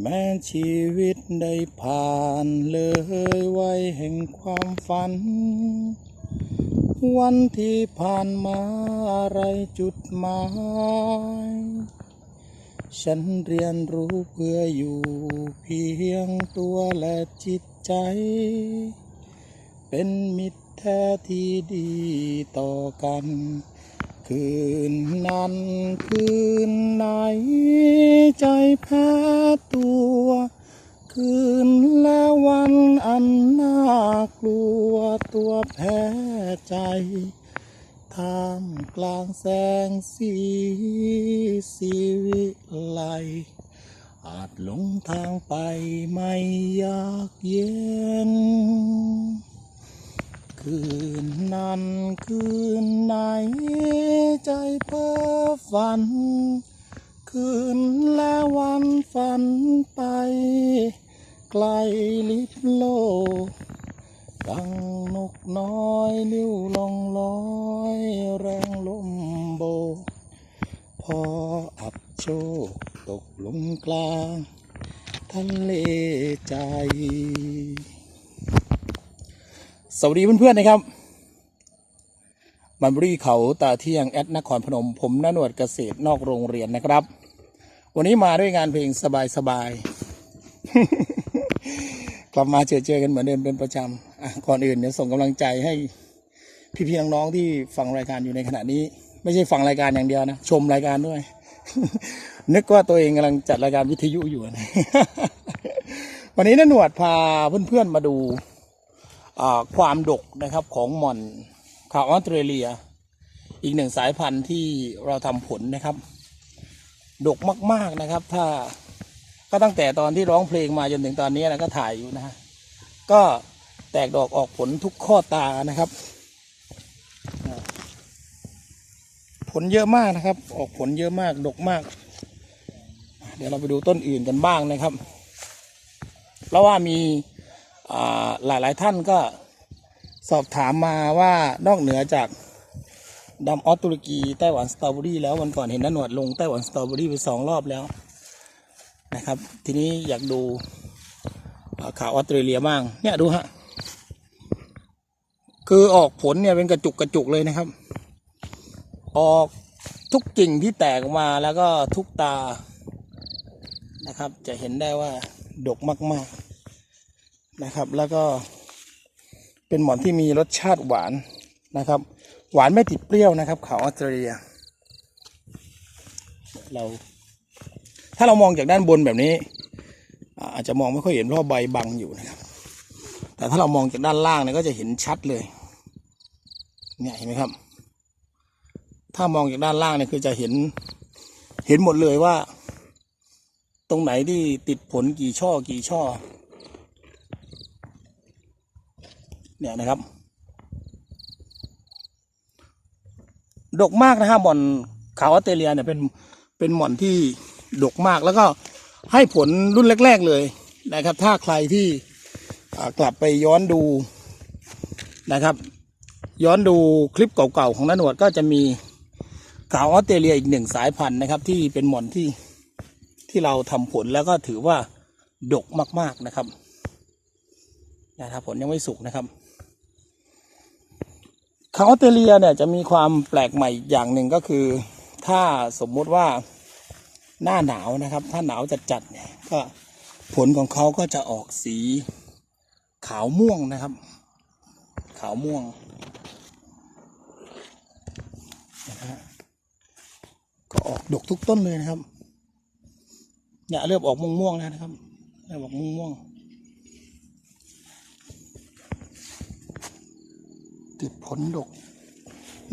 แม้ชีวิตได้ผ่านเลยไว้แห่งความฝัน วันที่ผ่านมาอะไรจุดหมาย ฉันเรียนรู้เพื่ออยู่เพียงตัวและจิตใจ เป็นมิตรแท้ที่ดีต่อกัน คืนนั้นคืนไหนใจแพ้ตัว คืนและวันอันน่ากลัวตัวแพ้ใจท่ามกลางแสงสีสีวิไลอาจหลงทางไปไม่อยากเย็น คืนนั้นคืนไหนใจเพ้อฝัน คืนและวันฝันไป ไกลลิบโลกดังนกน้อยลิ้วลองลอยแรงลมโบ พออับโชคตกลงกลางทะเลใจ สวัสดีเพื่อนๆนะครับมันบรีเขาตาเที่ยงแอดนครพนม ผมนหนวดเกษตรนอกโรงเรียนนะครับ วันนี้มาด้วยงานเพลงสบายๆ กลับมาเจอเจอกันเหมือนเดิมเป็นประจำอะก่อนอื่นเดี๋ยวส่งกำลังใจให้พี่ๆน้องๆที่ฟังรายการอยู่ในขณะนี้ ไม่ใช่ฟังรายการอย่างเดียวนะ ชมรายการด้วย นึกว่าตัวเองกำลังจัดรายการวิทยุอยู่นะวันนี้นหนวดพาเพื่อนๆมาดู ความดกนะครับของหม่อนขาวออสเตรเลีย อีกหนึ่งสายพันธุ์ที่เราทำผลนะครับ ดกมาก ๆนะครับ ถ้าก็ตั้งแต่ตอนที่ร้องเพลงมาจนถึงตอนนี้นะก็ถ่ายอยู่นะฮะก็แตกดอกออกผลทุกข้อตานะครับ ผลเยอะมากนะครับ ออกผลเยอะมากดกมาก เดี๋ยวเราไปดูต้นอื่นกันบ้างนะครับเพราะว่ามี อ่าหลายๆท่านก็สอบถามมาว่านอกเหนือจากดำออสตุรกีไต้หวันสตรอเบอรี่แล้ววันก่อนเห็นนันหนวดลงไต้หวันสตรอเบอรี่ไปสองรอบแล้วนะครับ ทีนี้อยากดูข่าวออสเตรเลียบ้าง เนี่ยดูฮะ คือออกผลเนี่ยเป็นกระจุกกระจุกเลยนะครับ ออกทุกกิ่งที่แตกออกมาแล้วก็ทุกตานะครับ จะเห็นได้ว่าดกมากๆ นะครับ แล้วก็เป็นหมอนที่มีรสชาติหวานนะครับ หวานไม่ติดเปรี้ยวนะครับขาวออสเตรเลีย เรา ถ้าเรามองจากด้านบนแบบนี้ อาจจะมองไม่ค่อยเห็นเพราะใบบังอยู่นะครับ แต่ถ้าเรามองจากด้านล่างเนี่ยก็จะเห็นชัดเลย เนี่ยเห็นไหมครับ ถ้ามองจากด้านล่างเนี่ยคือจะเห็น เห็นหมดเลยว่า ตรงไหนที่ติดผลกี่ช่อกี่ช่อ เนี่ยนะครับ ดกมากนะครับหม่อนขาวออสเตรเลียเนี่ยเป็นเป็นหม่อนที่ดกมากแล้วก็ให้ผลรุ่นแรก ๆเลยนะครับ ถ้าใครที่กลับไปย้อนดูนะครับ ย้อนดูคลิปเก่าๆของนันหนวดก็จะมีขาวออสเตรเลียอีกหนึ่งสายพันธุ์นะครับ ที่เป็นหม่อนที่ที่เราทำผลแล้วก็ถือว่าดกมาก ๆนะครับนะครับผลยังไม่สุกนะครับ ขาออสเตรเลียเนี่ยจะมีความแปลกใหม่อีกอย่างหนึ่งก็คือ ถ้าสมมุติว่าหน้าหนาวนะครับ ถ้าหนาวจัดๆเนี่ยก็ผลของเขาก็จะออกสีขาวม่วงนะครับ ขาวม่วงนะฮะก็ออกดกทุกต้นเลยนะครับเนี่ยเริ่มออกม่วงๆแล้วนะครับเริ่มออกม่วงๆ ลดก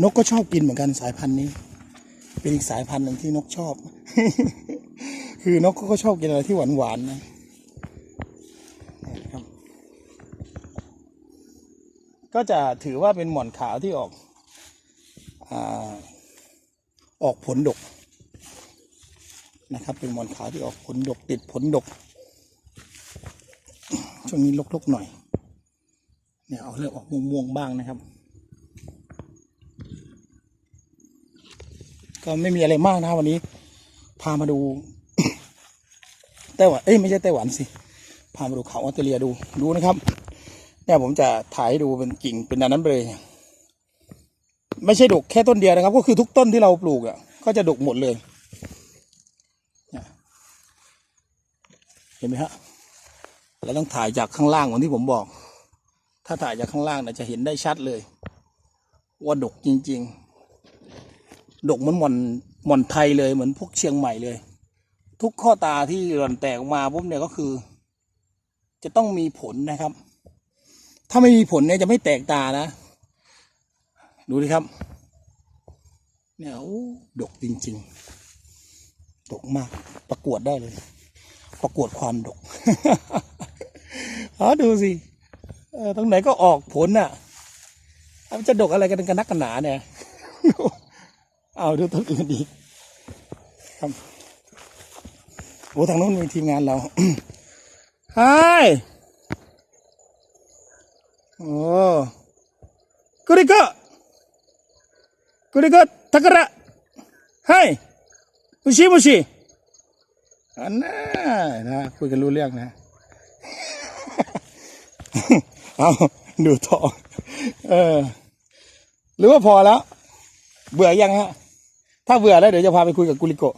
นกก็ชอบกินเหมือนกันสายพันธุ์นี้ เป็นอีกสายพันธุ์หนึ่งที่นกชอบ คือนกก็ชอบกินอะไรที่หวานหวานๆนะครับก็จะถือว่าเป็นหม่อนขาวที่ออกอออกผลดกนะครับ เป็นหม่อนขาวที่ออกผลดกติดผลดก ช่วงนี้ลกๆหน่อยเนี่ยเอาเริ่มออกม่วงๆบ้างนะครับ ก็ไม่มีอะไรมากนะวันนี้ พามาดูไต้หวันเอ้ยไม่ใช่ไต้หวันสิพามาดูเขาออสเตรเลียดูดูนะครับ เนี่ยผมจะถ่ายให้ดูเป็นกิ่งเป็นอันนั้นไปเลยไม่ใช่ดกแค่ต้นเดียวนะครับ ก็คือทุกต้นที่เราปลูกอะก็จะดกหมดเลยเนี่ยเห็นไหมฮะเราต้องถ่ายจากข้างล่างเหมือนที่ผมบอก ถ้าถ่ายจากข้างล่างเนี่ยจะเห็นได้ชัดเลย ว่าดกจริง ๆ ดกเหมือนหม่อนหม่อนไทยเลยเหมือนพวกเชียงใหม่เลย ทุกข้อตาที่หล่อนแตกออกมาปุ๊บเนี่ยก็คือ จะต้องมีผลนะครับ ถ้าไม่มีผลเนี่ยจะไม่แตกตานะ ดูดิครับ เนี่ยโอ้ดกจริง ๆ ดกมาก ประกวดได้เลย ประกวดความดกอ๋อดูสิเออตรงไหนก็ออกผลน่ะมันจะดกอะไรกันกันนักกันหนาเนี่ย เอาดูต้นอื่นอีกครับโอ้ทางนู้นมีทีมงานเราฮายโอ้กุริโกกุริโกทากระฮายมุชิมุชิอันน่านะคุยกันรู้เรื่องนะ เอาดูต่อเออหรือว่าพอแล้ว เบื่อยังฮะ ถ้าเบื่อแล้วเดี๋ยวจะพาไปคุยกับกุลิโกะ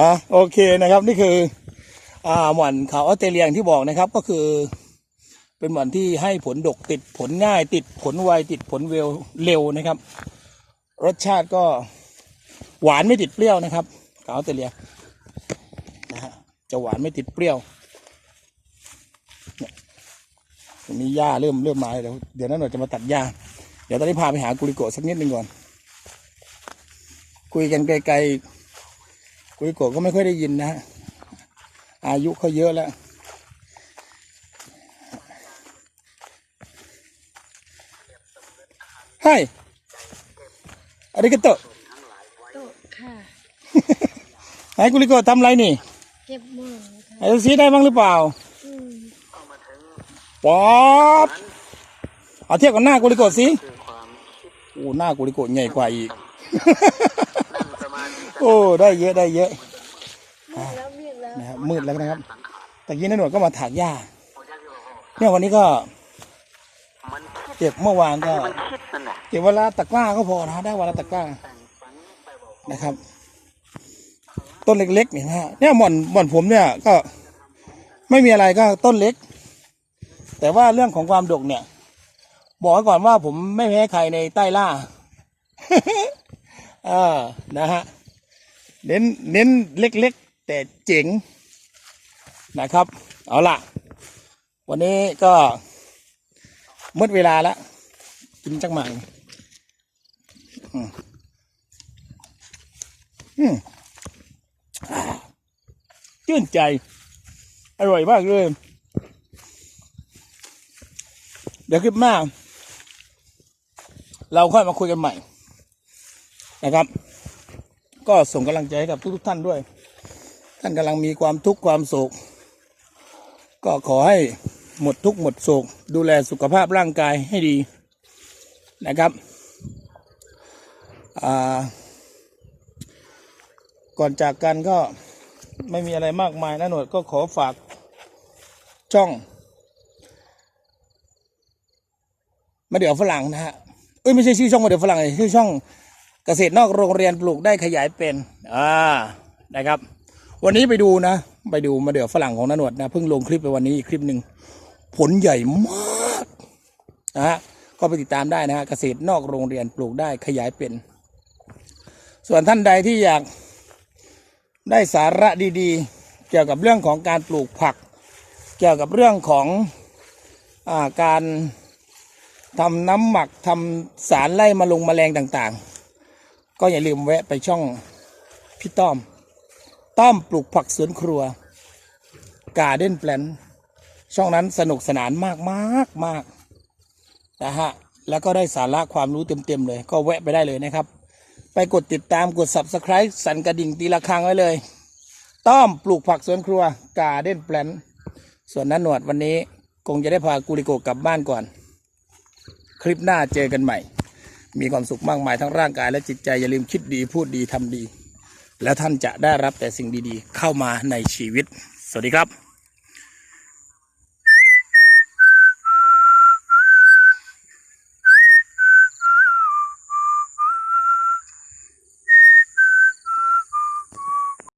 อะโอเคนะครับ นี่คือ อ่าหม่อนขาวออสเตรเลียอย่างที่บอกนะครับ ก็คือ เป็นหม่อนที่ให้ผลดกติดผลง่าย ติดผลไวติดผลเร็วเร็วนะครับ รสชาติก็หวานไม่ติดเปรี้ยวนะครับขาวออสเตรเลียนะฮะจะหวานไม่ติดเปรี้ยวเนี่ยตรงนี้หญ้าเริ่มเริ่มมาเดี๋ยวเดี๋ยวนั้นเราจะมาตัดหญ้าเดี๋ยวตอนนี้พาไปหากุลิโกะสักนิดหนึ่งก่อน คุยกันไกลๆกุลิโกะก็ไม่ค่อยได้ยินนะฮะอายุเขาเยอะแล้วให้อาริกาโตะโต๊ะค่ะไหนกุลิโกะทำไรนี่ เก็บมือค่ะไอ้ซีได้บ้างหรือเปล่าอืมป๊อป เอาเทียบกับหน้ากุลิโกะสิโอ้หน้ากุลิโกะใหญ่กว่าอีกโอ้ได้เยอะได้เยอะมืดแล้วมืดแล้วนะครับมืดแล้วนะครับตะกี้นายหนวดก็มาถากหญ้าเนี่ยวันนี้ก็เก็บเมื่อวานก็เก็บเวลาตะกร้าก็พอนะได้วันละตะกร้านะครับ ต้นเล็กๆเนี่ยนะฮะเนี่ยหม่อนหม่อนผมเนี่ยก็ ไม่มีอะไรก็ต้นเล็ก แต่ว่าเรื่องของความดกเนี่ย บอกไว้ก่อนว่าผมไม่แพ้ใครในใต้ล่าเออนะฮะ เน้นเน้นเล็กๆ แต่เจ๋งนะครับ เอาล่ะ วันนี้ก็หมดเวลาแล้ว กินจักหมังอืมอืมอ่าชื่นใจ อร่อยมากเลย เดี๋ยวคลิปหน้า เราค่อยมาคุยกันใหม่นะครับ ก็ส่งกำลังใจให้กับทุกๆท่านด้วย ท่านกำลังมีความทุกข์ความโศก ก็ขอให้หมดทุกข์หมดโศก ดูแลสุขภาพร่างกายให้ดีนะครับก่อนจากกันก็ไม่มีอะไรมากมายนะหนวดก็ขอฝากช่องมาเดี๋ยวฝรั่งนะฮะ เอ้ยไม่ใช่ชื่อช่องมาเดี๋ยวฝรั่งชื่อช่องเกษตรนอกโรงเรียนปลูกได้ขยายเป็นอ่านะครับ วันนี้ไปดูนะ ไปดูมาเดือฝรั่งของนหนวดนะเพิ่งลงคลิปไปวันนี้อีกคลิปหนึ่งผลใหญ่มากนะฮะก็ไปติดตามได้นะฮะเกษตรนอกโรงเรียนปลูกได้ขยายเป็น ส่วนท่านใดที่อยากได้สาระดีๆ เกี่ยวกับเรื่องของการปลูกผัก เกี่ยวกับเรื่องของอาการ ทำน้ำหมักทำสารไล่มาลงแมลงต่างๆ ก็อย่าลืมแวะไปช่องพี่ต้อม ต้อมปลูกผักสวนครัวการ์เด้นแปลนช่องนั้นสนุกสนานมากมากมากนะฮะ แล้วก็ได้สาระความรู้เต็มๆเลย ก็แวะไปได้เลยนะครับ ไปกดติดตามกด subscribe สั่นกระดิ่งตีละครังไว้เลย ต้อมปลูกผักสวนครัวการ์เด้นแปลนส่วนนั้นหนวดวันนี้คงจะได้พากูริโกกลับบ้านก่อน คลิปหน้าเจอกันใหม่ มีความสุขมากมายทั้งร่างกายและจิตใจอย่าลืมคิดดีพูดดีทำดี แล้วท่านจะได้รับแต่สิ่งดีๆ เข้ามาในชีวิต สวัสดีครับ